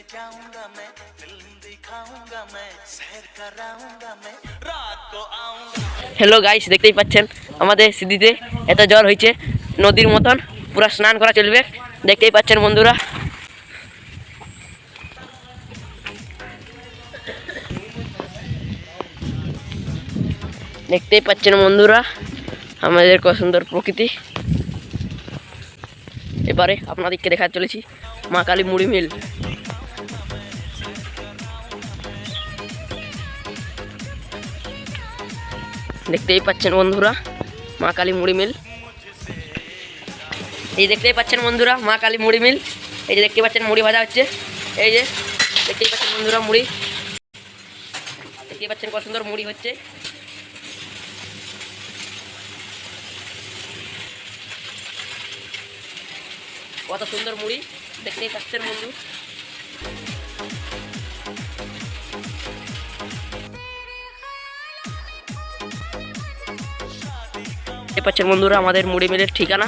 जाऊंगा मैं फिल्म दिखाऊंगा मैं सैर कराऊंगा मैं रात को आऊंगा হ্যালো গাইস দেখতেই পাচ্ছেন আমাদের সিদ্ধিতে এত জল হয়েছে নদীর মতন পুরো স্নান করা চলবে দেখতেই পাচ্ছেন বন্ধুরা দেখতেই পাচ্ছেন বন্ধুরা আমাদের কত সুন্দর প্রকৃতি এবারে আপনাদেরকে দেখাতে চলেছি মা কালী মুড়ি মিল দেখতেই পাচ্ছেন বন্ধুরা, মা কালী মুড়ি মিল। এই দেখতেই পাচ্ছেন বন্ধুরা, মা কালী মুড়ি মিল। এই যে দেখতে পাচ্ছেন মুড়ি ভাজা হচ্ছে। এই যে দেখতেই পাচ্ছেন বন্ধুরা মুড়ি। দেখতেই পাচ্ছেন কত সুন্দর মুড়ি হচ্ছে। কত সুন্দর মুড়ি, দেখতেই পাচ্ছেন বন্ধু। দেখতে পাচ্ছেন বন্ধুরা আমাদের মুড়ি মিলের ঠিকানা।